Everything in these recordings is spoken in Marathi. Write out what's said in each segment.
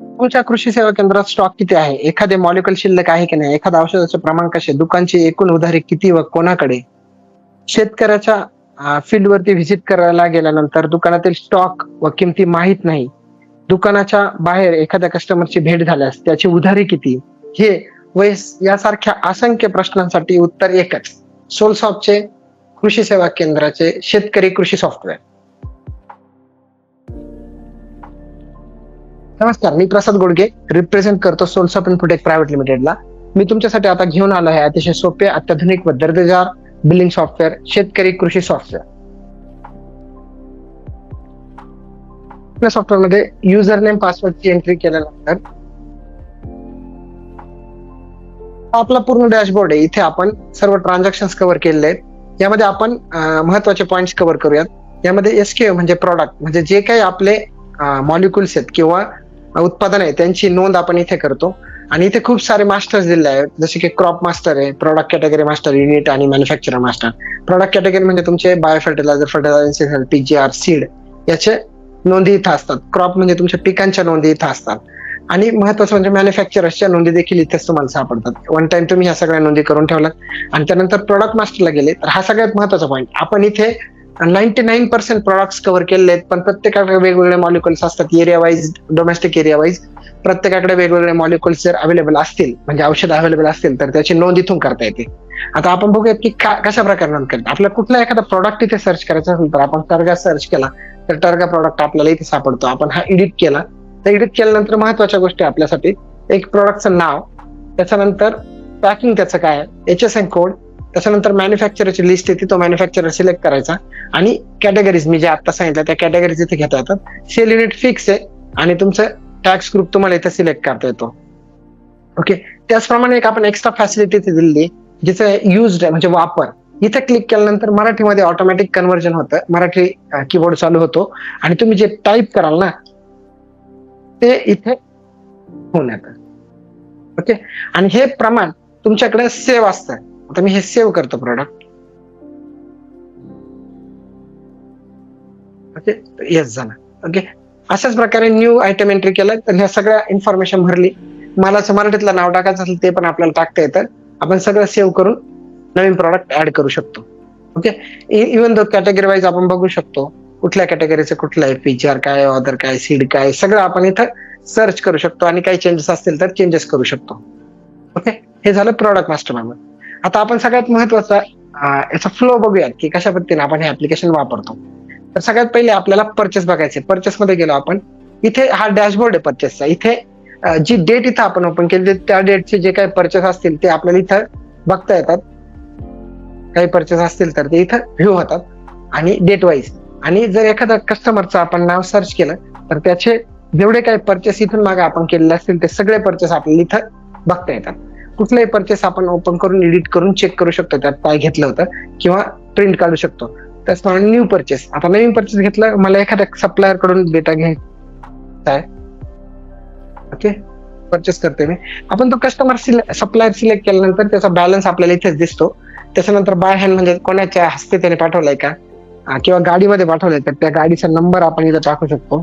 तुमच्या कृषी सेवा केंद्रात स्टॉक किती आहे? एखादे मॉलिक्युल शिल्लक आहे की नाही? एखाद्या औषधाचे प्रमाण कसे दुकानची एकूण उधारी किती व कोणाकडे? शेतकऱ्याच्या फील्ड वरती व्हिजिट करायला गेल्यानंतर दुकानातील स्टॉक व किमती माहीत नाही. दुकानाच्या बाहेर एखाद्या कस्टमरची भेट झाल्यास त्याची उधारी किती? हे व यासारख्या असंख्य प्रश्नांसाठी उत्तर एकच. सोलसॉफ्टचे कृषी सेवा केंद्राचे शेतकरी कृषी सॉफ्टवेअर नमस्कार मी प्रसाद गोडगे रिप्रेझेंट करतो सोलसॉफ्ट इन्फोटेक प्रायव्हेट लिमिटेडला मी तुमच्यासाठी आता घेऊन आलो आहे अतिशय सोपे अत्याधुनिक व दर्जेदार बिलिंग सॉफ्टवेअर शेतकरी कृषी सॉफ्टवेअर या सॉफ्टवेअरमध्ये युजर नेम पासवर्डची एंट्री केल्यानंतर आपला पूर्ण डॅशबोर्ड आहे. इथे आपण सर्व ट्रान्झॅक्शन कव्हर केलेले आहेत. यामध्ये आपण महत्त्वाचे पॉइंट्स कव्हर करूयात. यामध्ये एसक्यू म्हणजे प्रॉडक्ट म्हणजे जे काही आपले मॉलिक्युल्स आहेत किंवा उत्पादन आहे त्यांची नोंद आपण इथे करतो. आणि इथे खूप सारे मास्टर्स दिले आहेत जसे की क्रॉप मास्टर आहे प्रॉडक्ट कॅटेगरी मास्टर युनिट आणि मॅन्युफॅक्चर मास्टर प्रॉडक्ट कॅटेगरी म्हणजे तुमचे bio fertiliser fertiliser PGR seed याचे नोंदी इथं असतात. क्रॉप म्हणजे तुमच्या पिकांच्या नोंदी इथं असतात. आणि महत्वाचं म्हणजे मॅन्युफॅक्चरर्सच्या नोंदी देखील इथेच तुम्हाला सापडतात. वन टाइम तुम्ही ह्या सगळ्या नोंदी करून ठेवलात आणि त्यानंतर प्रॉडक्ट मास्टरला गेले तर हा सगळ्यात महत्त्वाचा पॉईंट आपण इथे ninety nine percent product cover केलेले आहेत. पण प्रत्येकाकडे वेगवेगळे मॉलिक्युल्स असतात area wise domestic area wise प्रत्येकाकडे वेगवेगळे मॉलिक्युल्स जर अवेलेबल असतील म्हणजे औषध अवेलेबल असतील तर त्याची नोंद इथून करता येते. आता आपण बघूयात की का कशा प्रकारे नोंद करतात. आपल्याला कुठला एखादा प्रॉडक्ट इथे सर्च करायचा असेल तर आपण टर्गा सर्च केला तर टर्गा प्रॉडक्ट आपल्याला इथे सापडतो. आपण हा एडिट केला. तर एडिट केल्यानंतर महत्त्वाच्या गोष्टी आपल्यासाठी एक प्रॉडक्टचं नाव त्याच्यानंतर पॅकिंग त्याचं काय आहे एच एस एन कोड त्याच्यानंतर मॅन्युफॅक्चरची लिस्ट येते तो मॅन्युफॅक्चरर सिलेक्ट करायचा. आणि कॅटेगरीज मी जे आता सांगितलं त्या कॅटेगरीज इथे घेता येतात. सेल युनिट फिक्स आहे आणि तुमचं टॅक्स ग्रुप तुम्हाला इथे सिलेक्ट करता येतो. ओके त्याचप्रमाणे एक आपण एक्स्ट्रा फॅसिलिटी इथे दिली जिचं युज म्हणजे वापर. इथे क्लिक केल्यानंतर मराठीमध्ये ऑटोमॅटिक कन्व्हर्जन होतं. मराठी कीबोर्ड चालू होतो. आणि तुम्ही जे टाईप कराल ना ते इथे होऊन येतं. ओके आणि हे प्रमाण तुमच्याकडे सेव्ह असतं. आता मी हे सेव्ह करतो प्रोडक्ट ओके येस झालं. ओके अशाच प्रकारे न्यू आयटम एंट्री केलं तर ह्या सगळ्या इन्फॉर्मेशन भरली. मला मराठीतलं नाव टाकायचं असेल ते पण आपल्याला टाकता येतं. आपण सगळं सेव्ह करून नवीन प्रॉडक्ट ऍड करू शकतो. Okay even though category wise आपण बघू शकतो कुठल्या कॅटेगरीचं कुठलं आहे फीचर काय ऑदर काय सीड काय सगळं आपण इथं सर्च करू शकतो. आणि काही चेंजेस असतील तर चेंजेस करू शकतो. ओके हे झालं प्रॉडक्ट मास्टर मेमर आता आपण सगळ्यात महत्त्वाचा याचा फ्लो बघूयात की कशा पद्धतीने आपण हे ऍप्लिकेशन वापरतो. तर सगळ्यात पहिले आपल्याला परचेस बघायचे परचेस मध्ये गेलो आपण. इथे हा डॅशबोर्ड आहे परचेसचा इथे जी डेट इथं आपण ओपन केली त्या डेटचे जे काही परचेस असतील ते आपल्याला इथं बघता येतात. काही परचेस असतील तर ते इथं व्ह्यू होतात. आणि डेट वाईज आणि जर एखादा कस्टमरचं आपण नाव सर्च केलं तर त्याचे जेवढे काही परचेस इथून मागे आपण केलेले असतील ते सगळे परचेस आपल्याला इथं बघता येतात. कुठलाही परचेस आपण ओपन करून एडिट करून चेक करू शकतो. त्यात काय घेतलं होतं किंवा प्रिंट काढू शकतो. त्याचप्रमाणे न्यू परचेस आता नवीन परचेस घेतलं मला एखाद्या सप्लायरकडून डेटा घ्यायचा ओके परचेस करते मी. आपण तो कस्टमर सप्लायर सिलेक्ट केल्यानंतर त्याचा बॅलन्स आपल्याला इथेच दिसतो. त्याच्यानंतर बाय हँड म्हणजे कोणाच्या हस्ते त्याने पाठवलाय का? किंवा गाडीमध्ये पाठवलाय तर त्या गाडीचा नंबर आपण इथं टाकू शकतो.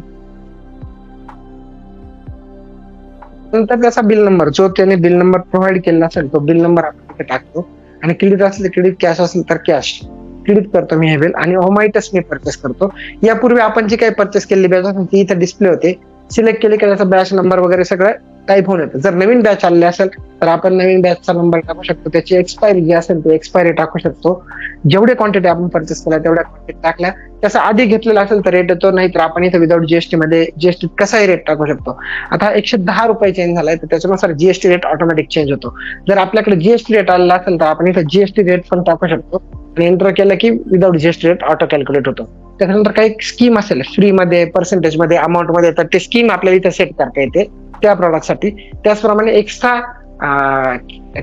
नंतर त्याचा बिल नंबर जो त्याने बिल नंबर प्रोव्हाइड केलेला असेल तो बिल नंबर आपण टाकतो. आणि क्रेडिट असेल क्रेडिट कॅश असेल तर कॅश क्रेडिट करतो मी हे बिल आणि ओमाइटस मी परचेस करतो. यापूर्वी आपण जे काही परचेस केलेली बॅच असेल ती इथे डिस्प्ले होते. सिलेक्ट केले की त्याचा बॅच नंबर वगैरे सगळं? टाईप होऊन येतं. जर नवीन बॅच आले असेल तर आपण नवीन बॅचचा नंबर टाकू शकतो. त्याची एक्सपायरी जी असेल ती एक्सपायरी टाकू शकतो. जेवढे क्वांटिटी आपण परचेस केल्या तेवढ्या क्वांटिटी टाकल्या. त्याचा आधी घेतलेला असेल तर रेट येतो नाही तर आपण इथे विदाउट जीएसटी मध्ये जीएसटी कसाही रेट टाकू शकतो. आता एकशे दहा रुपये चेंज झालाय तर त्याच्यानुसार जीएसटी रेट ऑटोमॅटिक चेंज होतो. जर आपल्याकडे जीएसटी रेट आलेला असेल तर आपण इथे जीएसटी रेट पण टाकू शकतो. आणि एंटर केलं की without GST rate auto calculate होतो. त्याच्यानंतर काही स्कीम असेल फ्री मध्ये पर्सेंटेजमध्ये अमाऊंटमध्ये तर ते स्कीम आपल्याला इथे सेट करता येते. त्या प्रॉडक्टसाठी त्याचप्रमाणे एक्स्ट्रा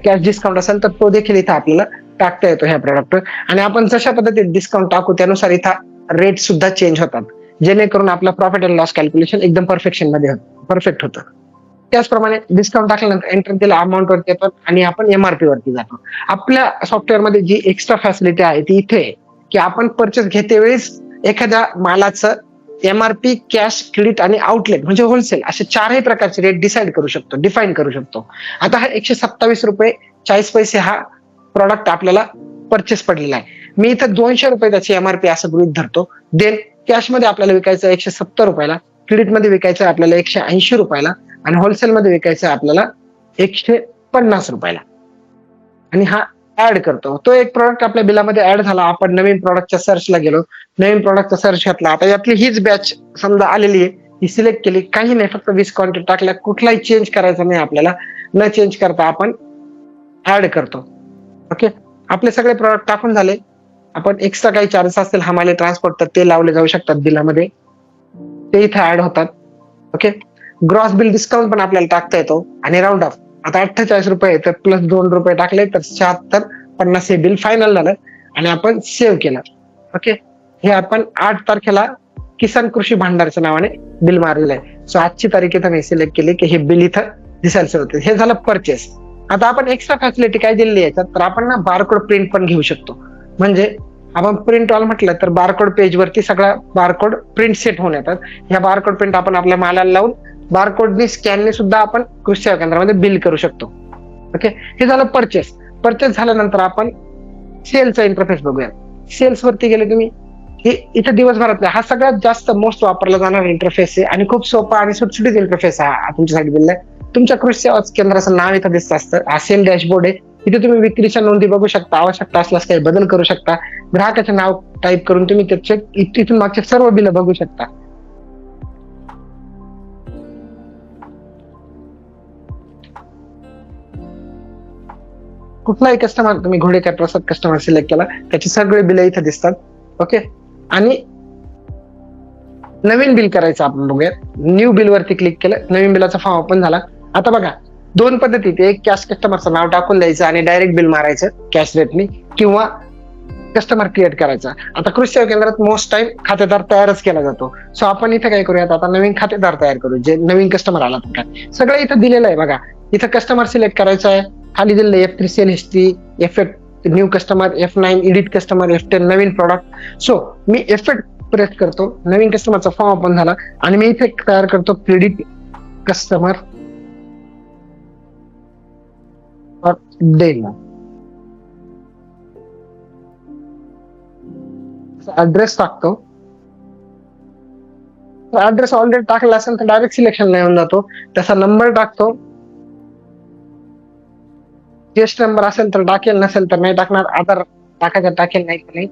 कॅश डिस्काउंट असेल तर तो देखील इथं आपल्याला टाकता येतो ह्या प्रॉडक्ट आणि आपण जशा पद्धतीत डिस्काउंट टाकू त्यानुसार इथं रेट सुद्धा चेंज होतात. जेणेकरून आपला प्रॉफिट अँड लॉस कॅल्क्युलेशन एकदम परफेक्शनमध्ये परफेक्ट होतं. त्याचप्रमाणे डिस्काउंट टाकल्यानंतर एंटर केलं अमाऊंट वरती येतात आणि आपण एमआरपी वरती जातो. आपल्या सॉफ्टवेअरमध्ये जी एक्स्ट्रा फॅसिलिटी आहे ती इथे की आपण परचेस घेते वेळेस एखाद्या मालाचं एमआरपी कॅश क्रेडिट आणि आउटलेट म्हणजे होलसेल असे चारही प्रकारचे रेट डिसाईड करू शकतो डिफाईन करू शकतो. आता हा एकशे सत्तावीस रुपये चाळीस पैसे हा प्रॉडक्ट आपल्याला परचेस पडलेला आहे. मी इथं दोनशे रुपये त्याची एमआरपी असं गृहित धरतो. देन कॅशमध्ये आपल्याला विकायचं एकशे सत्तर रुपयाला क्रेडिटमध्ये विकायचं आपल्याला एकशे ऐंशी रुपयाला आणि होलसेलमध्ये विकायचं आपल्याला एकशे पन्नास रुपयाला. आणि हा ऍड करतो. तो एक प्रॉडक्ट आपल्या बिलामध्ये ऍड झाला. आपण नवीन प्रॉडक्टच्या सर्चला गेलो. नवीन प्रॉडक्टचा सर्च घातला. आता यातली हीच बॅच समजा आलेली आहे. ही सिलेक्ट केली. काही नाही. फक्त वीस क्वांटिटी टाकल्या. कुठलाही चेंज करायचा नाही आपल्याला. न चेंज करता आपण ऍड करतो. ओके आपले सगळे प्रॉडक्ट टाकून झाले. आपण एक्स्ट्रा काही चार्जेस असतील हमाले ट्रान्सपोर्ट तर ते लावले जाऊ शकतात बिलामध्ये. ते इथे ऍड होतात. ओके ग्रॉस बिल डिस्काउंट पण आपल्याला टाकता येतो. आणि राऊंड ऑफ आता अठ्ठेचाळीस रुपये तर प्लस दोन रुपये टाकले तर शहात्तर पन्नास हे बिल फायनल झालं आणि आपण सेव्ह केलं. ओके हे आपण आठ तारखेला किसान कृषी भांडारच्या नावाने बिल मारलेलं आहे. सो आजची तारीख इथं मी सिलेक्ट केली की हे बिल इथं दिसायला सुरू होते. हे झालं परचेस आता आपण एक्स्ट्रा फॅसिलिटी काय दिलेली आहे याच्यात? तर आपण ना बारकोड प्रिंट पण घेऊ शकतो. म्हणजे आपण प्रिंट ऑल म्हटलं तर बारकोड पेजवरती सगळा बारकोड प्रिंट सेट होऊन येतात. ह्या बारकोड प्रिंट आपण आपल्या मालाला लावून बारकोडनी स्कॅनने सुद्धा आपण कृषी सेवा केंद्रामध्ये बिल करू शकतो. ओके हे झालं परचेस परचेस झाल्यानंतर आपण सेलचा इंटरफेस बघूया. सेल्स वरती गेले तुम्ही. हे इथं दिवसभरातला हा सगळ्यात जास्त मोस्ट वापरला जाणारा इंटरफेस आहे आणि खूप सोपा आणि सुटसुटीत इंटरफेस हा तुमच्यासाठी दिलाय तुमच्या कृषी सेवा केंद्राचं नाव इथं दिसत असतं. हा सेल डॅशबोर्ड आहे. इथे तुम्ही विक्रीच्या नोंदी बघू शकता. आवश्यकता असल्यास काही बदल करू शकता. ग्राहकाचे नाव टाईप करून तुम्ही त्याचे इथून मागचे सर्व बिल बघू शकता. कुठलाही कस्टमर तुम्ही घोडे काय कस्टमर सिलेक्ट केला त्याची सगळे बिल इथे दिसतात. ओके आणि नवीन बिल करायचं आपण बघूया न्यू बिल वरती क्लिक केलं नवीन बिलाचा फॉर्म ओपन झाला. आता बघा दोन पद्धतीत एक कॅश कस्टमरचं नाव टाकून द्यायचं आणि डायरेक्ट बिल मारायचं कॅश रेटनी किंवा कस्टमर क्रिएट करायचा. आता कृषी सेवा केंद्रात मोस्ट टाइम खातेदार तयारच केला जातो. सो आपण इथे काय करूयात आता नवीन खातेदार तयार करू जे नवीन कस्टमर आला काय सगळं इथं दिलेलं आहे बघा. इथं कस्टमर सिलेक्ट करायचं आहे. खाली दिलेलं F three sale history F eight new customer F nine edit customer F ten नवीन प्रॉडक्ट सो मी एफ प्रेस करतो. नवीन कस्टमरचा फॉर्म ओपन झाला. आणि मी इथे तयार करतो क्रेडिट कस्टमर डेल ऍड्रेस टाकतो. ऍड्रेस ऑलरेडी टाकला असेल तर डायरेक्ट सिलेक्शन येऊन जातो. त्याचा नंबर टाकतो. जीएसटी नंबर असेल तर टाकेल नसेल तर नाही टाकणार. आधार टाकायचं टाकेल नाही नाही.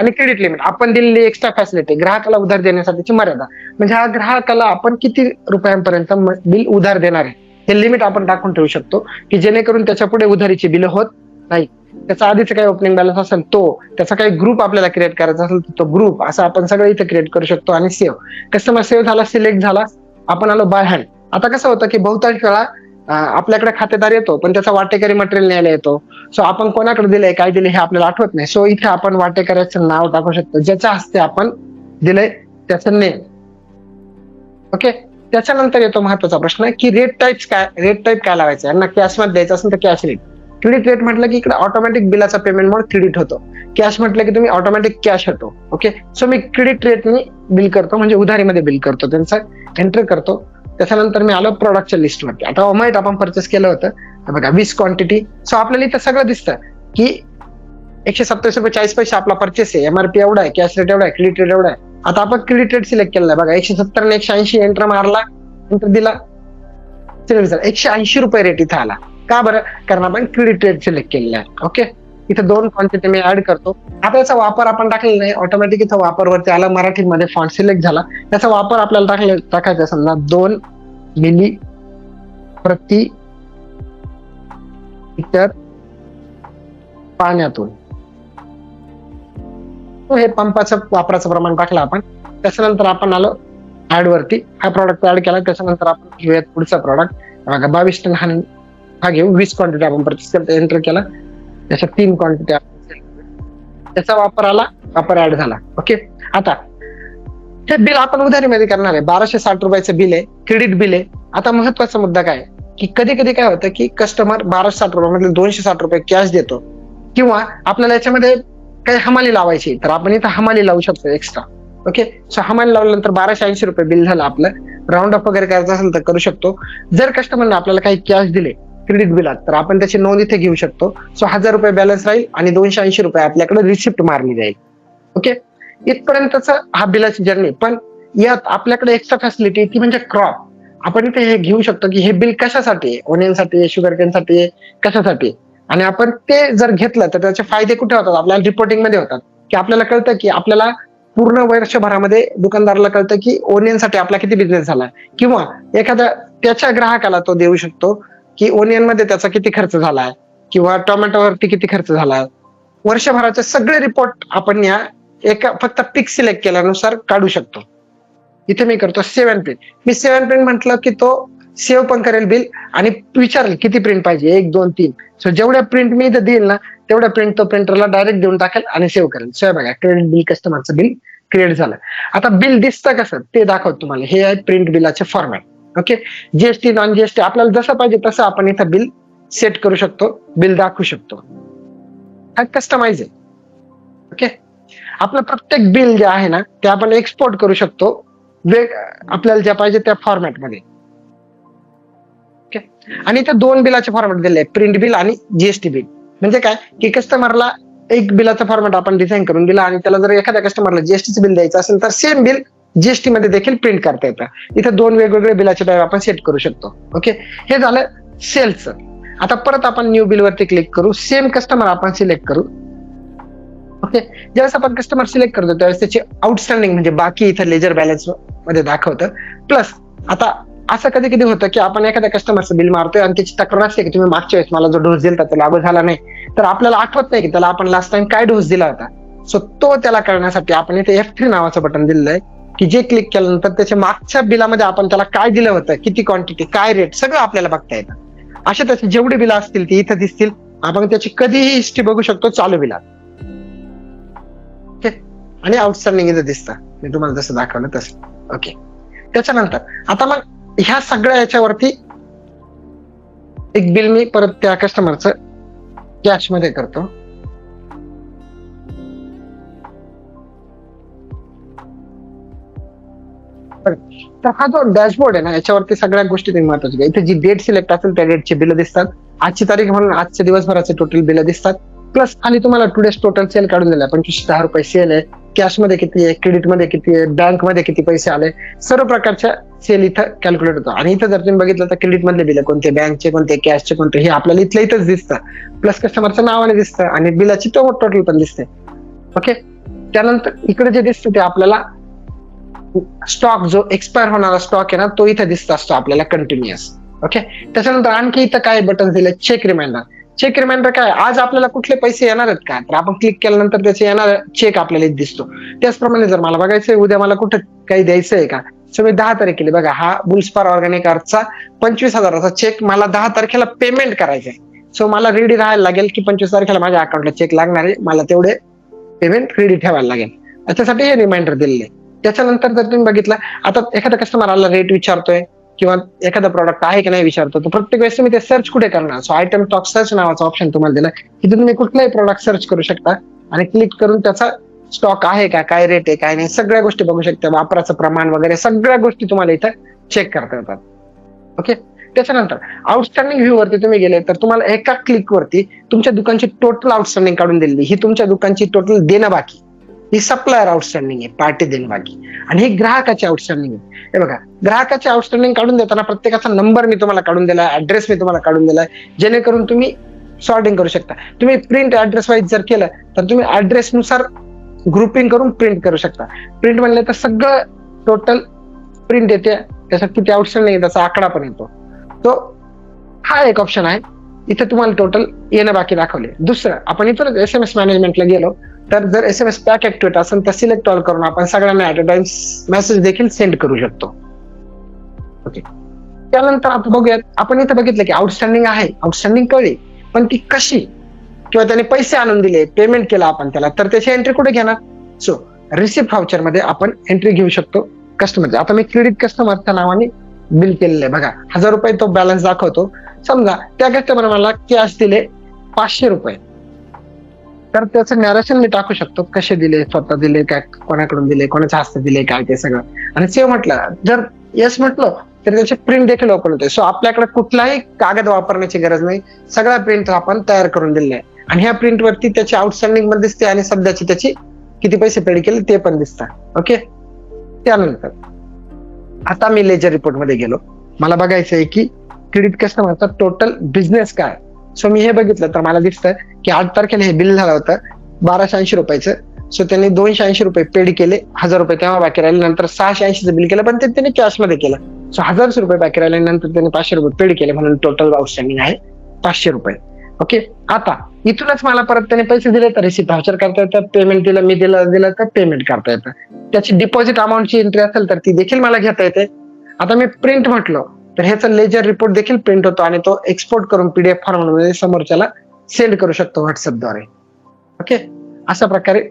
आणि क्रेडिट लिमिट आपण दिलेली एक्स्ट्रा फॅसिलिटी ग्राहकाला उधार देण्यासाठीची मर्यादा. म्हणजे हा ग्राहकाला आपण किती रुपयांपर्यंत बिल उधार देणार आहे? हे लिमिट आपण टाकून ठेवू शकतो की जेणेकरून त्याच्या पुढे उधारीची बिल होत नाही. त्याचा आधीच काही ओपनिंग बॅलन्स असेल तो त्याचा काही ग्रुप आपल्याला क्रिएट करायचा असेल तर तो ग्रुप असं आपण सगळं इथे क्रिएट करू शकतो आणि सेव्ह कस्टमर सेव्ह झाला सिलेक्ट झाला आपण आलो बाय हँड आता कसं होतं की बहुतांश वेळा आपल्याकडे खातेदार येतो पण त्याचा वाटेकरी मटेरियल न्यायला येतो. सो आपण कोणाकडे दिलंय काय दिले हे आपल्याला आठवत नाही. सो इथे आपण वाटेकऱ्याचं नाव टाकू शकतो. ज्याच्या हस्ते आपण दिलंय त्याचं नेम. ओके त्याच्यानंतर येतो महत्त्वाचा प्रश्न की रेट टाईप काय रेट टाईप काय लावायचं? यांना कॅशमध्ये द्यायचं असेल तर कॅश रेट क्रेडिट रेट म्हटलं की इकडे ऑटोमॅटिक बिलाचा पेमेंट म्हणून क्रेडिट होतो. कॅश म्हटलं की तुम्ही ऑटोमॅटिक कॅश होतो. ओके सो मी क्रेडिट रेटनी बिल करतो म्हणजे उधारीमध्ये बिल करतो. त्यांचं एंटर करतो. त्याच्यानंतर मी आलो प्रॉडक्टच्या लिस्टवरती आता ओमाईट आपण परचेस केलं होतं. बघा वीस क्वांटिटी सो आपल्याला इथं सगळं दिसतं की एकशे सत्तावीस रुपये चाळीस पैसे आपला परचेस आहे. एमआरपी एवढा आहे कॅश रेट एवढा आहे क्रेडिट रेट एवढा आहे. आता आपण क्रेडिट रेट सिलेक्ट केलेला आहे बघा एकशे सत्तर आणि एकशे ऐंशी एंटर मारला एंटर दिला. सिलेक्ट झाला. एकशे ऐंशी रुपये रेट इथं आला. का बरं? कारण आपण क्रेडिट रेट सिलेक्ट केलेला आहे. ओके इथे दोन क्वांटिटी मी ऍड करतो. आता याचा वापर आपण टाकलेला नाही ऑटोमॅटिक इथं वापरवरती आला मराठीमध्ये फॉन्ट सिलेक्ट झाला. त्याचा वापर आपल्याला टाकले टाकायचा समजा दोन मिली प्रति लिटर पाण्यातून. हे पंपाचं वापराचं प्रमाण टाकलं आपण. त्याच्यानंतर आपण आलो ऍड वरती. हा प्रॉडक्ट ऍड केला. त्याच्यानंतर आपण घेऊयात पुढचा प्रॉडक्ट बघा बावीस टन हा घेऊ. वीस क्वांटिटी आपण परचेस एंटर केला. त्याच्या तीन क्वांटिटी त्याचा वापर आला वापर ऍड झाला. ओके आता हे बिल आपण उधारीमध्ये करणार आहे. बाराशे साठ रुपयाचं बिल आहे क्रेडिट बिल आहे. आता महत्त्वाचा मुद्दा काय की कधी कधी काय होतं की कस्टमर बाराशे साठ रुपयामध्ये दोनशे साठ रुपये कॅश देतो. किंवा आपल्याला याच्यामध्ये काही हमाली लावायची तर आपण इथं हमाली लावू शकतो एक्स्ट्रा ओके सो हमाली लावल्यानंतर बाराशे ऐंशी रुपये बिल झालं आपलं. राऊंड अप वगैरे करायचं असेल तर करू शकतो. जर कस्टमरने आपल्याला काही कॅश दिले क्रेडिट बिलात तर आपण त्याची नोंद इथे घेऊ शकतो. सो हजार रुपये बॅलन्स राहील आणि दोनशे ऐंशी रुपये आपल्याकडे रिसिप्ट मारली जाईल. ओके इथपर्यंतच हा बिलाची जर्नी पण यात आपल्याकडे एक्स्ट्रा फॅसिलिटी ती म्हणजे क्रॉप आपण इथे हे घेऊ शकतो की हे बिल कशासाठी आहे? ओनियनसाठी आहे शुगर केनसाठी आहे कशासाठी आणि आपण ते जर घेतलं तर त्याचे फायदे कुठे होतात? आपल्याला रिपोर्टिंगमध्ये होतात. की आपल्याला कळतं की आपल्याला पूर्ण वर्षभरामध्ये दुकानदाराला कळतं की ओनियनसाठी आपला किती बिझनेस झाला. किंवा एखाद्या त्याच्या ग्राहकाला तो देऊ शकतो. की ओनियनमध्ये त्याचा किती खर्च झालाय किंवा टोमॅटोवरती किती खर्च झाला वर्षभराचे सगळे रिपोर्ट आपण या एका फक्त पिक सिलेक्ट केल्यानुसार काढू शकतो. इथे मी करतो सेवन प्रिंट मी सेवन प्रिंट म्हटलं की तो सेव्ह पण करेल बिल आणि विचारेल किती प्रिंट पाहिजे. एक दोन तीन. सो जेवढ्या प्रिंट मी इथं देईल ना तेवढ्या प्रिंट तो प्रिंटरला डायरेक्ट देऊन टाकेल आणि सेव्ह करेल. सो बघा क्रेडिट बिल कस्टमरचं बिल क्रिएट झालं. आता बिल दिसतं कसं? ते दाखवतो तुम्हाला. हे आहे प्रिंट बिलाचे format okay GST non GST आपल्याला जसं पाहिजे तसं आपण इथं बिल सेट करू शकतो बिल दाखवू शकतो. हा कस्टमाइज आहे. ओके आपलं प्रत्येक बिल जे आहे ना ते आपण एक्सपोर्ट करू शकतो. वेग आपल्याला ज्या पाहिजे त्या फॉर्मॅटमध्ये आणि इथे दोन बिलाचे फॉर्मॅट दिले प्रिंट बिल आणि जीएसटी बिल म्हणजे काय? की कस्टमरला एक बिलाचा फॉर्मॅट आपण डिझाईन करून दिला आणि त्याला जर एखाद्या कस्टमरला जीएसटीचं बिल द्यायचं असेल तर सेम बिल जीएसटी मध्ये देखील प्रिंट करता येतं. इथे दोन वेगवेगळे बिलाचे टाईप आपण सेट करू शकतो. ओके हे झालं सेलचं आता परत आपण न्यू बिल वरती क्लिक करू. सेम कस्टमर आपण सिलेक्ट करू. ओके ज्यावेळेस आपण कस्टमर सिलेक्ट करतो त्यावेळेस त्याची आउटस्टँडिंग म्हणजे बाकी इथं लेजर बॅलन्समध्ये दाखवतं. प्लस आता असं कधी कधी होतं की आपण एखाद्या कस्टमरचं बिल मारतोय आणि त्याची तक्रार असते की तुम्ही मागच्या वेळेस मला जो डोस दिला तो लागू झाला नाही. तर आपल्याला आठवत नाही की त्याला आपण लास्ट टाइम काय डोस दिला होता. सो तो त्याला कळण्यासाठी आपण इथे एफ थ्री नावाचं बटन दिलेलं आहे. की जे क्लिक केल्यानंतर त्याच्या मागच्या बिलामध्ये आपण त्याला काय दिलं होतं किती क्वांटिटी काय रेट सगळं आपल्याला बघता येतं. अशा त्याची जेवढी बिलं असतील ती इथं दिसतील. आपण त्याची कधीही हिस्ट्री बघू शकतो चालू बिलात. ओके आणि आउटस्टँडिंग इथं दिसतं. मी तुम्हाला जसं दाखवलं तसं. ओके त्याच्यानंतर आता मग ह्या सगळ्या याच्यावरती एक बिल मी परत त्या कस्टमरचं कॅशमध्ये करतो. तर हा जो डॅशबोर्ड आहे ना याच्यावरती सगळ्या गोष्टी तुम्ही महत्त्वाच्या इथे जी डेट सिलेक्ट असेल त्या डेटची बिल दिसतात. आजची तारीख म्हणून आजच्या दिवसभराचे टोटल बिल दिसतात. प्लस आणि तुम्हाला टुडेस टोटल सेल काढून दिला पंचवीस दहा रुपये सेल आहे. कॅशमध्ये किती आहे क्रेडिटमध्ये किती आहे बँकमध्ये किती पैसे आले सर्व प्रकारच्या सेल इथं कॅल्क्युलेट होतो. आणि इथं जर तुम्ही बघितलं तर क्रेडिट मधले बिल कोणते बँकचे कोणते कॅशचे कोणते हे आपल्याला इथलं इथंच दिसतं. प्लस कस्टमरचं नावाने दिसतं. आणि बिलाची तो टोटल पण दिसते. ओके त्यानंतर इकडे जे दिसतं ते आपल्याला स्टॉक जो एक्सपायर होणारा स्टॉक आहे ना तो इथं दिसत असतो आपल्याला कंटिन्युअस ओके त्याच्यानंतर आणखी इथं काय बटन दिले? चेक रिमाइंडर चेक रिमाइंडर काय? आज आपल्याला कुठले पैसे येणार आहेत का? तर आपण क्लिक केल्यानंतर त्याचे येणार चेक आपल्याला दिसतो. त्याचप्रमाणे जर मला बघायचंय उद्या मला कुठं काही द्यायचं आहे का? सो मी दहा तारखेला बघा हा बुल्सपार ऑर्गॅनिक आर्टचा पंचवीस हजाराचा चेक मला दहा तारखेला पेमेंट करायचा आहे सो मला रेडी राहायला लागेल की पंचवीस तारखेला माझ्या अकाउंटला चेक लागणार आहे. मला तेवढे पेमेंट रेडी ठेवायला लागेल. त्याच्यासाठी हे रिमाइंडर दिलेले. त्याच्यानंतर जर तुम्ही बघितलं आता एखादा कस्टमर आला रेट विचारतोय किंवा एखादा प्रॉडक्ट आहे की नाही विचारतो तर प्रत्येक वेळेस तुम्ही ते सर्च कुठे करणार? सो आयटम टॉक सर्च नावाचा ऑप्शन तुम्हाला दिला. तिथे तुम्ही कुठलाही प्रॉडक्ट सर्च करू शकता आणि क्लिक करून त्याचा स्टॉक आहे का काय रेट आहे काय नाही सगळ्या गोष्टी बघू शकता. वापराचं प्रमाण वगैरे सगळ्या गोष्टी तुम्हाला इथं चेक करता येतात. ओके त्याच्यानंतर आउटस्टँडिंग व्ह्यू वरती तुम्ही गेले तर तुम्हाला एका क्लिक वरती तुमच्या दुकानची टोटल आउटस्टँडिंग काढून दिलेली. ही तुमच्या दुकानची टोटल देणं बाकी. ही सप्लायर आउटस्टँडिंग आहे पार्टी देणे बाकी आणि ही ग्राहकाची आउटस्टँडिंग आहे. हे बघा ग्राहकाची आउटस्टँडिंग काढून देताना प्रत्येकाचा नंबर मी तुम्हाला काढून दिला ऍड्रेस मी तुम्हाला काढून दिलाय जेणेकरून तुम्ही सॉर्टिंग करू शकता. तुम्ही प्रिंट ऍड्रेस वाईज जर केलं तर तुम्ही ऍड्रेसनुसार ग्रुपिंग करून प्रिंट करू शकता. प्रिंट म्हणले तर सगळं टोटल प्रिंट येते त्यासाठी किती आउटस्टँडिंग त्याचा आकडा पण येतो. तो हा एक ऑप्शन आहे. इथे तुम्हाला टोटल येणं बाकी दाखवले दुसरं आपण इथं एस एम एस मॅनेजमेंटला गेलो. तर जर S M S pack activate असेल तर सिलेक्ट ऑल करून आपण सगळ्यांना ऍट अ टाइम मेसेज देखील सेंड करू शकतो. ओके त्यानंतर आपण बघूयात आपण इथं बघितलं की आउटस्टँडिंग आहे आउटस्टँडिंग कळली पण ती कशी? किंवा त्याने पैसे आणून दिले पेमेंट केला आपण त्याला तर त्याची एंट्री कुठे घेणार? सो रिसिप्ट व्हाउचरमध्ये आपण एंट्री घेऊ शकतो कस्टमरचे आता मी क्रेडिट कस्टमरच्या नावाने बिल केलेलं आहे. बघा हजार रुपये तो बॅलन्स दाखवतो. समजा त्या कस्टमर मला कॅश दिले पाचशे रुपये. तर त्याचं नॅरेशन मी टाकू शकतो. कसे दिले स्वतः दिले काय कोणाकडून दिले कोणाच्या हस्ते दिले काय ते सगळं. आणि सेव्ह म्हटलं जर येस म्हटलं तर त्याची प्रिंट देखील ओपन होते. सो आपल्याकडे कुठलाही कागद वापरण्याची गरज नाही. सगळा प्रिंट आपण तयार करून दिलेला आहे. आणि ह्या प्रिंट वरती त्याची आउटस्टँडिंग पण दिसते आणि सध्याची त्याची किती पैसे पेड केले ते पण दिसतात. ओके त्यानंतर आता मी लेजर रिपोर्टमध्ये गेलो. मला बघायचं आहे की क्रेडिट कस्टमरचा टोटल बिझनेस काय? सो मी हे बघितलं तर मला दिसतंय की आठ तारखेला हे बिल झालं होतं. बाराशे ऐंशी रुपयाचं. सो त्यांनी दोनशे ऐंशी रुपये पेड केले. हजार रुपये तेव्हा बाकी राहिले? नंतर सहाशे ऐंशीचं बिल केलं. पण ते त्यांनी कॅशमध्ये केलं. सो हजारशे रुपये बाकी राहिले. नंतर त्यांनी पाचशे रुपये पेड केले म्हणून टोटल आउटस्टँडिंग आहे. पाचशे रुपये. ओके आता इथूनच मला परत त्याने पैसे दिले तर रिसिप्ट व्हाउचर करता येतं. पेमेंट दिलं मी दिलं दिलं तर पेमेंट करता येतं. त्याची डिपॉझिट अमाऊंटची एंट्री असेल तर ती देखील मला घेता येते. आता मी प्रिंट म्हटलं तर ह्याचा लेजर रिपोर्ट देखील प्रिंट होतो आणि तो एक्सपोर्ट करून पीडीएफ फॉर्म समोरच्याला सेंड करू शकतो व्हॉट्सअपद्वारे ओके अशा प्रकारे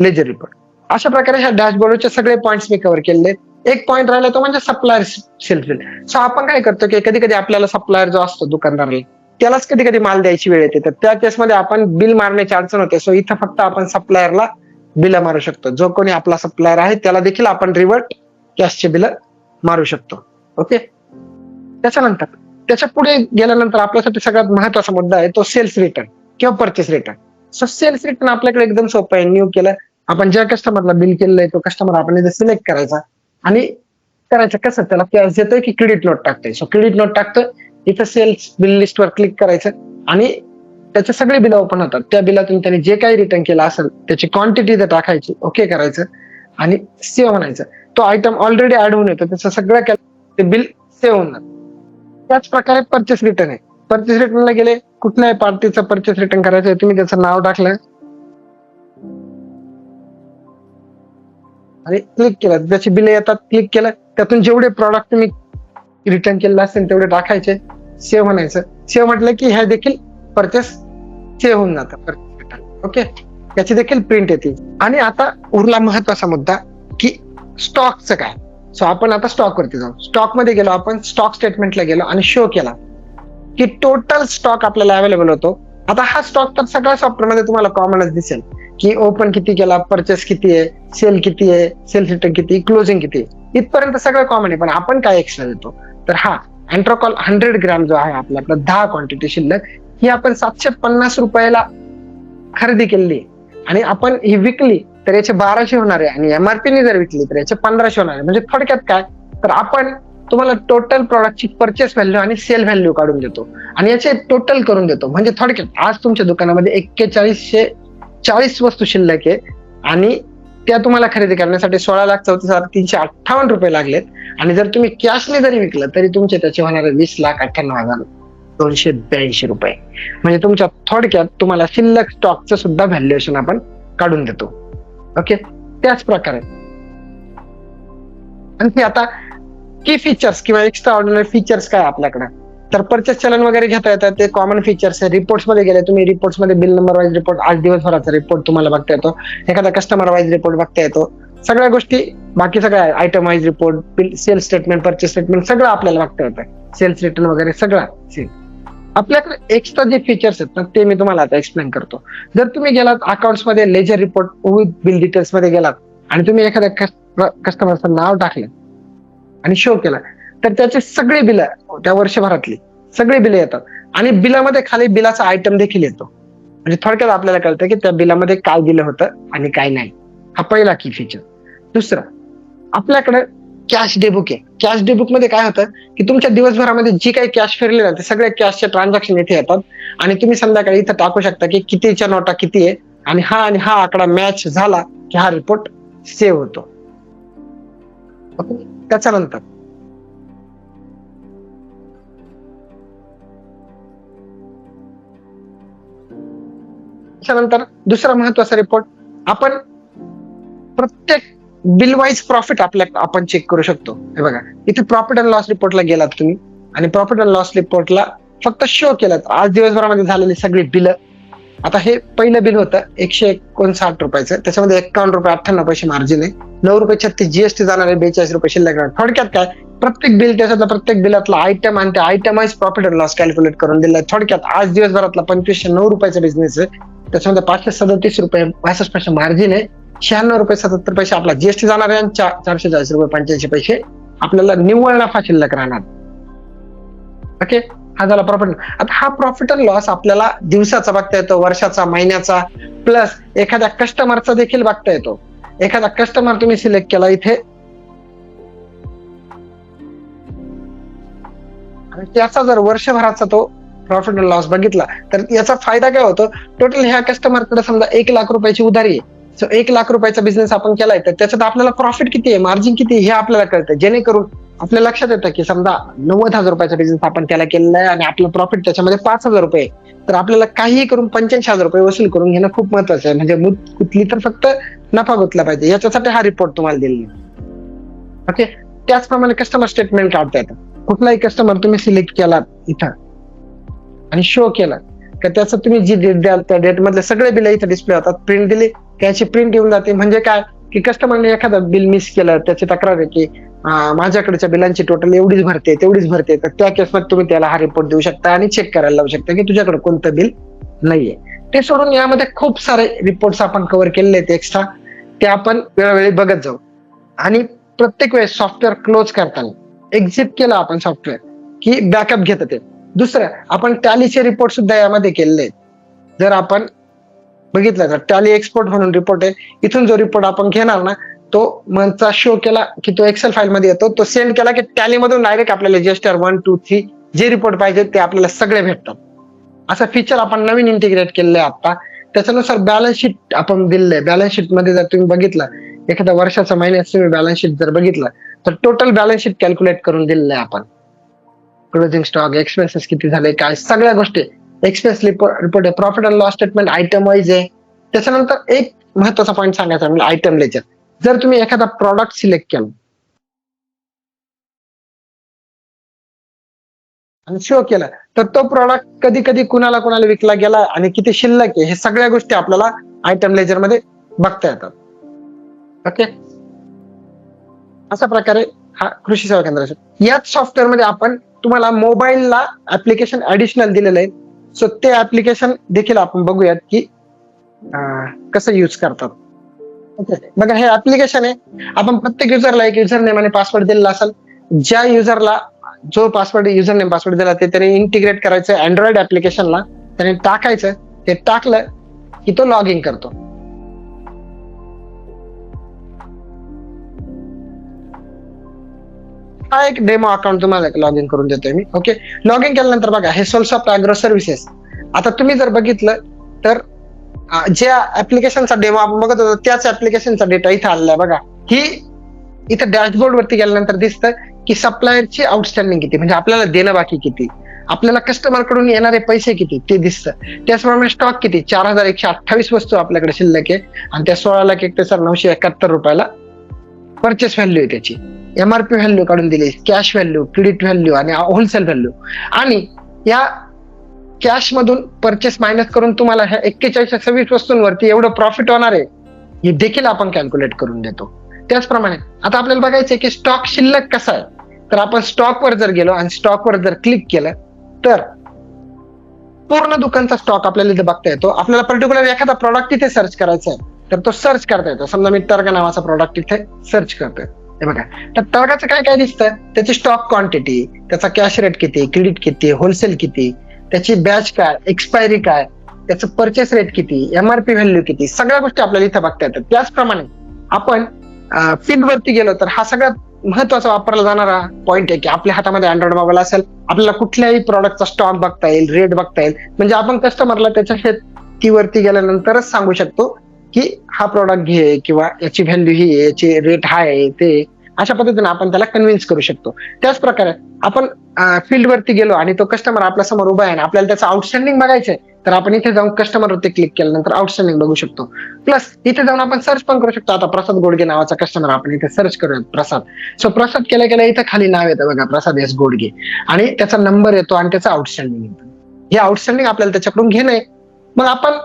लेजर रिपोर्ट अशा प्रकारे ह्या डॅशबोर्डचे सगळे पॉइंट्स मी कव्हर केले एक पॉईंट राहिला तो म्हणजे सप्लायर सेल्फ बिल सो आपण काय करतो की कधी कधी आपल्याला सप्लायर जो असतो दुकानदाराला त्यालाच कधी कधी माल द्यायची वेळ येते. तर त्या केसमध्ये आपण बिल मारण्याची अडचण होते. सो इथं फक्त आपण सप्लायरला बिल मारू शकतो. जो कोणी आपला सप्लायर आहे त्याला देखील आपण रिव्हर्ट कॅशचे बिल मारू शकतो. ओके त्याच्यानंतर त्याच्या पुढे गेल्यानंतर आपल्यासाठी सगळ्यात महत्त्वाचा मुद्दा आहे तो सेल्स रिटर्न किंवा purchase return so sales return आपल्याकडे एकदम सोपं आहे. न्यू केलं आपण ज्या कस्टमरला बिल केलेलं आहे तो कस्टमर आपण इथे सिलेक्ट करायचा आणि करायचं कसं? त्याला कॅश देतोय की क्रेडिट नोट टाकतोय. सो क्रेडिट नोट टाकतोय इथं सेल्स बिल लिस्टवर क्लिक करायचं आणि त्याचे सगळे बिल ओपन होतात. त्या बिलातून त्यांनी जे काही रिटर्न केलं असेल त्याची क्वांटिटी इथं टाकायची. ओके करायचं आणि सेव्ह म्हणायचं. तो आयटम ऑलरेडी ऍड होऊन येतो. त्याचं सगळं ते बिल सेव्ह होणार त्याच प्रकारे परचेस रिटर्न आहे. परचेस रिटर्नला गेले कुठल्याही पार्टीचं परचेस रिटर्न करायचं तुम्ही त्याचं नाव टाकलं. आणि क्लिक केलं. जशी बिले येतात क्लिक केलं. त्यातून जेवढे प्रॉडक्ट तुम्ही रिटर्न केलेला असेल तेवढे टाकायचे. सेव्ह म्हणायचं. सेव्ह म्हटलं की ह्या देखील परचेस सेव्ह होऊन जातं परचेस रिटर्न ओके याची देखील प्रिंट येते. आणि आता उरला महत्त्वाचा मुद्दा की स्टॉकचं काय? सो आपण आता स्टॉक वरती जाऊ. स्टॉकमध्ये गेलो आपण स्टॉक स्टेटमेंटला गेलो आणि शो केला. की टोटल स्टॉक आपल्याला अवेलेबल होतो. आता हा स्टॉक तर सगळ्या सॉफ्टवेअरमध्ये तुम्हाला कॉमनच दिसेल. की ओपन किती केला परचेस किती आहे सेल किती आहे सेल रिटर्न किती क्लोजिंग किती आहे. इथपर्यंत सगळं कॉमन आहे पण आपण काय एक्स्ट्रा देतो? तर हा अँट्रोकॉल हंड्रेड ग्रॅम जो आहे आपला आपला दहा क्वांटिटी शिल्लक ही आपण सातशे पन्नास रुपयाला खरेदी केलेली आणि आपण ही विकली तर याचे बाराशे होणार आहे. आणि एमआरपी ने जर विकली तर याचे पंधराशे होणार आहे. म्हणजे थोडक्यात काय? तर आपण तुम्हाला टोटल प्रॉडक्टची परचेस व्हॅल्यू आणि सेल व्हॅल्यू काढून देतो. आणि याचे टोटल करून देतो. म्हणजे थोडक्यात आज तुमच्या दुकानामध्ये एक्केचाळीसशे चाळीस वस्तू शिल्लक आहे. आणि त्या तुम्हाला खरेदी करण्यासाठी सोळा लाख चौतीस हजार तीनशे अठ्ठावन्न रुपये लागलेत. आणि जर तुम्ही कॅशने जरी विकलं तरी तुमचे त्याचे होणारे वीस लाख अठ्ठ्याण्णव हजार दोनशे ब्याऐंशी रुपये. म्हणजे तुमच्या थोडक्यात तुम्हाला शिल्लक स्टॉकचं सुद्धा व्हॅल्युएशन आपण काढून देतो. ओके? त्याच प्रकारे आणखी आता की फीचर्स किंवा एक्स्ट्रा ऑर्डिनरी फीचर्स काय आपल्याकडे? तर परचेस चलन वगैरे घेता येतात ते कॉमन फीचर्स आहे. रिपोर्ट्समध्ये गेले तुम्ही रिपोर्ट्समध्ये बिल नंबर वाईज रिपोर्ट आज दिवसभराचा रिपोर्ट तुम्हाला बघता येतो. एखादा कस्टमर वाईज रिपोर्ट बघता येतो. सगळ्या गोष्टी बाकी सगळ्या item wise report bill sales statement purchase statement सगळं आपल्याला बघता येतं. सेल्स रिटर्न वगैरे सगळं. आपल्याकडे एक्स्ट्रा जे फीचर्स आहेत ना ते मी तुम्हाला आता एक्सप्लेन करतो. जर तुम्ही गेलात अकाउंट्समध्ये लेजर रिपोर्ट विथ बिल डिटेल्समध्ये गेलात आणि तुम्ही एखाद्या कस्टमरचं नाव टाकलं आणि शो केला तर त्याचे सगळे बिल त्या वर्षभरातली सगळे बिल येतात. आणि बिलामध्ये खाली बिलाचा आयटम देखील येतो. म्हणजे थोडक्यात आपल्याला कळतं की त्या बिलामध्ये काय दिलं होतं आणि काय नाही. हा पहिला की फीचर दुसरा आपल्याकडे कॅश डेबुक आहे. कॅश डेबुकमध्ये काय होतं की तुमच्या दिवसभरामध्ये जी काही कॅश फिरले ना ते सगळ्या कॅशचे ट्रान्झॅक्शन इथे येतात. आणि तुम्ही संध्याकाळी इथं टाकू शकता की कितीच्या नोटा किती आहे आणि हा आणि हा आकडा मॅच झाला की हा रिपोर्ट सेव्ह होतो. त्याच्यानंतर. त्याच्यानंतर दुसरा महत्त्वाचा रिपोर्ट आपण प्रत्येक बिल वाईज प्रॉफिट आपल्या आपण चेक करू शकतो. हे बघा इथे प्रॉफिट अँड लॉस रिपोर्टला गेलात तुम्ही आणि प्रॉफिट अँड लॉस रिपोर्टला फक्त शो केलात. आज दिवसभरामध्ये झालेली सगळी बिल. आता हे पहिलं बिल होतं एकशे एकोणसाठ रुपयाचं. त्याच्यामध्ये एकावन्न रुपये अठ्ठ्याण्णव पैसे मार्जिन आहे. नऊ रुपये छत्तीस जीएसटी जाणार आहे बेचाळीस रुपये शिल्लक थोडक्यात काय? प्रत्येक बिल त्याच्यातला प्रत्येक बिलातला आयटम आणि त्या itemise profit and loss calculate करून दिलाय थोडक्यात आज दिवसभरातला पंचवीसशे नऊ रुपयाचा बिझनेस आहे. त्याच्यामध्ये पाचशे सदतीस रुपये बासष्ट पैसे मार्जिन आहे. शहाण्णव रुपये सत्तर पैसे आपला जीएसटी जाणार आहे चारशे चाळीस रुपये पंच्याऐंशी पैसे आपल्याला निव्वळ नफा शिल्लक राहणार. ओके हा झाला प्रॉफिट आता हा प्रॉफिट अँड लॉस आपल्याला दिवसाचा बघता येतो वर्षाचा महिन्याचा प्लस एखाद्या कस्टमरचा देखील बघता येतो. एखादा कस्टमर तुम्ही सिलेक्ट केला इथे. आणि त्याचा जर वर्षभराचा तो प्रॉफिट अँड लॉस बघितला तर याचा फायदा काय होतो? टोटल ह्या कस्टमरकडे समजा एक लाख रुपयाची उधारी आहे. सो एक लाख रुपयाचा बिझनेस आपण केलाय तर त्याच्यात आपल्याला प्रॉफिट किती आहे? मार्जिन किती आहे हे आपल्याला कळतं. जेणेकरून आपल्या लक्षात येतं की समजा नव्वद हजार रुपयाचा बिझनेस आपण त्याला केलेला आहे आणि आपलं प्रॉफिट त्याच्यामध्ये पाच हजार रुपये तर आपल्याला काहीही करून पंच्याऐंशी हजार रुपये वसूल करून घेणं खूप महत्वाचं आहे. म्हणजे मुत कुठली तर फक्त नफा गुतला पाहिजे. याच्यासाठी हा रिपोर्ट तुम्हाला दिलेला ओके त्याचप्रमाणे कस्टमर स्टेटमेंट काढता येतं. कुठलाही कस्टमर तुम्ही सिलेक्ट केला इथं आणि शो केला तर त्याचं तुम्ही जी डेट द्याल त्या डेट मधले सगळे बिल इथे डिस्प्ले होतात. प्रिंट दिली त्याची प्रिंट येऊन जाते. म्हणजे काय? की कस्टमरने एखादं बिल मिस केलं त्याची तक्रार आहे की माझ्याकडच्या बिलांची टोटल एवढीच भरते तेवढीच भरते. तर त्या केसमध्ये तुम्ही त्याला हा रिपोर्ट देऊ शकता आणि चेक करायला लावू शकता की तुझ्याकडे कोणतं बिल नाहीये. ते सोडून यामध्ये खूप सारे रिपोर्ट्स आपण कव्हर केलेले आहेत एक्स्ट्रा ते आपण वेळोवेळी बघत जाऊ. आणि प्रत्येक वेळेस सॉफ्टवेअर क्लोज करताना एक्झिट केलं आपण सॉफ्टवेअर की बॅकअप घेत ते दुसरं आपण टॅलीचे रिपोर्ट सुद्धा यामध्ये केलेले आहेत. जर आपण बघितलं तर टॅली एक्सपोर्ट म्हणून रिपोर्ट आहे. इथून जो रिपोर्ट आपण घेणार ना तो मनचा शो केला की तो एक्सेल फाईल मध्ये येतो. तो सेंड केला की टॅली मधून डायरेक्ट आपल्याला जेस्टर वन टू थ्री जे रिपोर्ट पाहिजे ते आपल्याला सगळे भेटतात. असं फीचर आपण नवीन इंटिग्रेट केलेलं आहे आता. त्याच्यानुसार बॅलन्स शीट आपण दिलेलं बॅलन्स शीटमध्ये जर तुम्ही बघितलं एखाद्या वर्षाचा महिन्यात तुम्ही बॅलन्स शीट जर बघितलं तर टोटल बॅलन्स शीट कॅल्क्युलेट करून दिलेलं आहे आपण. क्लोजिंग स्टॉक एक्सपेन्सेस किती झाले काय सगळ्या गोष्टी. एक्सप्रेस रिपोर्ट आहे profit and loss statement item wise आहे. त्याच्यानंतर एक महत्त्वाचा पॉईंट सांगायचा म्हणजे आयटम लेजर जर तुम्ही एखादा प्रॉडक्ट सिलेक्ट केला आणि शो केला तर तो प्रॉडक्ट कधी कधी कुणाला कुणाला विकला गेला आणि किती शिल्लक आहे हे सगळ्या गोष्टी आपल्याला आयटम लेजरमध्ये बघता येतात. ओके अशा प्रकारे हा कृषी सेवा केंद्र याच सॉफ्टवेअरमध्ये आपण तुम्हाला मोबाईलला ऍप्लिकेशन ऍडिशनल दिलेलं आहे. सो ते ऍप्लिकेशन देखील आपण बघूयात की कसं यूज करतात. ओके बघा हे ऍप्लिकेशन आहे. आपण प्रत्येक युजरला एक युजर नेम आणि पासवर्ड दिलेला असेल. ज्या युजरला जो पासवर्ड युजर नेम पासवर्ड दिला ते त्याने इंटिग्रेट करायचं अँड्रॉइड ऍप्लिकेशनला त्याने टाकायचं. ते टाकलं की तो लॉग इन करतो. हा एक डेमो अकाउंट तुम्हाला लॉग इन करून देतोय मी. ओके लॉग इन केल्यानंतर बघा हे सोलसॉफ्ट अॅग्रो सर्व्हिसेस आता तुम्ही जर बघितलं तर अं, ज्या ऍप्लिकेशनचा डेमो आपण बघत होतो त्याच ऍप्लिकेशनचा डेटा इथं आलेला बघा. ही इथं डॅशबोर्ड वरती गेल्यानंतर दिसतं की सप्लायरची आउटस्टँडिंग किती म्हणजे आपल्याला देणं बाकी किती. आपल्याला कस्टमरकडून येणारे पैसे किती ते दिसतं. त्याचप्रमाणे स्टॉक किती चार हजार एकशे अठ्ठावीस वस्तू आपल्याकडे शिल्लक आहे. आणि त्या सोळा लाख एक सर नऊशे एकाहत्तर रुपयाला परचेस व्हॅल्यू आहे त्याची. एमआरपी व्हॅल्यू काढून दिली कॅश व्हॅल्यू क्रेडिट व्हॅल्यू आणि होलसेल व्हॅल्यू आणि या कॅश मधून परचेस मायनस करून तुम्हाला ह्या एक्केचाळीस सव्वीस वस्तूंवरती एवढं प्रॉफिट होणार आहे हे देखील आपण कॅल्क्युलेट करून देतो. त्याचप्रमाणे आता आपल्याला बघायचं की स्टॉक शिल्लक कसा आहे? तर आपण स्टॉकवर जर गेलो आणि स्टॉकवर जर क्लिक केलं तर पूर्ण दुकानचा स्टॉक आपल्याला इथे बघता येतो. आपल्याला पर्टिक्युलर एखादा प्रॉडक्ट इथे सर्च करायचा आहे तर तो सर्च करता येतो. समजा मी टर्ग नावाचा प्रॉडक्ट इथे सर्च करतोय. हे बघा. तर टर्गाचं काय काय दिसतं? त्याची स्टॉक क्वांटिटी त्याचा कॅश रेट किती क्रेडिट किती होलसेल किती त्याची बॅच काय एक्सपायरी काय त्याचं परचेस रेट किती एमआरपी व्हॅल्यू किती सगळ्या गोष्टी आपल्याला इथं बघता येतात. त्याचप्रमाणे आपण फील्ड वरती गेलो तर हा सगळ्यात महत्त्वाचा वापरला जाणारा पॉईंट आहे की आपल्या हातामध्ये अँड्रॉइड मोबाईल असेल आपल्याला कुठल्याही प्रॉडक्टचा स्टॉक बघता येईल रेट बघता येईल. म्हणजे आपण कस्टमरला त्याच्या शेतीवरती गेल्यानंतरच सांगू शकतो की हा प्रॉडक्ट घे किंवा याची व्हॅल्यू ही आहे याची रेट हाय आहे ते अशा पद्धतीने आपण त्याला कन्व्हिन्स करू शकतो. त्याच प्रकारे आपण फील्ड वरती गेलो आणि तो कस्टमर आपल्यासमोर उभा आहे आणि आपल्याला त्याचं आउटस्टँडिंग बघायचंय तर आपण इथे जाऊन कस्टमर वरती क्लिक केल्यानंतर आउटस्टँडिंग बघू शकतो. प्लस इथे जाऊन आपण सर्च पण करू शकतो. आता प्रसाद गोडगे नावाचा कस्टमर आपण इथे सर्च करूया प्रसाद. सो प्रसाद केल्या केल्या इथे खाली नाव येतं बघा प्रसाद एस गोडगे. आणि त्याचा नंबर येतो आणि त्याचं आउटस्टँडिंग येतं. हे आउटस्टँडिंग आपल्याला त्याच्याकडून घेणं आहे. मग आपण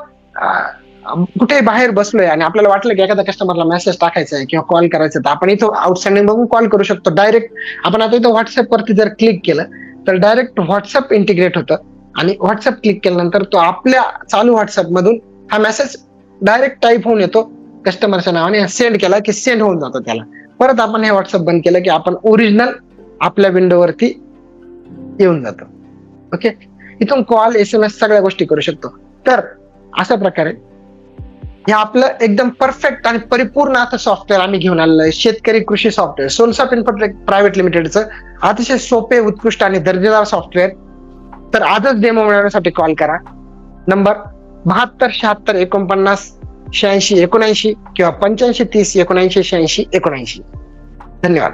कुठे कुठेही बाहेर बसलोय आणि आपल्याला वाटलं की एखाद्या कस्टमरला मेसेज टाकायचा आहे किंवा कॉल करायचा आहे तर आपण इथं आउटस्टँडिंग बघून कॉल करू शकतो. डायरेक्ट आपण आता इथं व्हॉट्सअप वरती जर क्लिक केलं तर डायरेक्ट व्हॉट्सअप इंटिग्रेट होतं. आणि व्हॉट्सअप क्लिक केल्यानंतर तो आपल्या चालू व्हॉट्सअप मधून हा मेसेज डायरेक्ट टाईप होऊन येतो कस्टमरच्या नावाने सेंड केला की सेंड होऊन जातो त्याला. परत आपण हे व्हॉट्सअप बंद केलं की आपण ओरिजिनल आपल्या विंडोवरती येऊन जातो. ओके इथून कॉल एस एम एस सगळ्या गोष्टी करू शकतो. तर अशा प्रकारे हे आपलं एकदम परफेक्ट आणि परिपूर्ण आता सॉफ्टवेअर आम्ही घेऊन आलेलं आहे शेतकरी कृषी सॉफ्टवेअर सोलसाप इन्फोटेक प्रायव्हेट लिमिटेडचं अतिशय सोपे उत्कृष्ट आणि दर्जेदार सॉफ्टवेअर तर आजच डेमो मिळवण्यासाठी कॉल करा. नंबर बहात्तर शहात्तर एकोणपन्नास शहाऐंशी एकोणऐंशी किंवा पंच्याऐंशी तीस एकोणऐंशी शहाऐंशी एकोणऐंशी. धन्यवाद.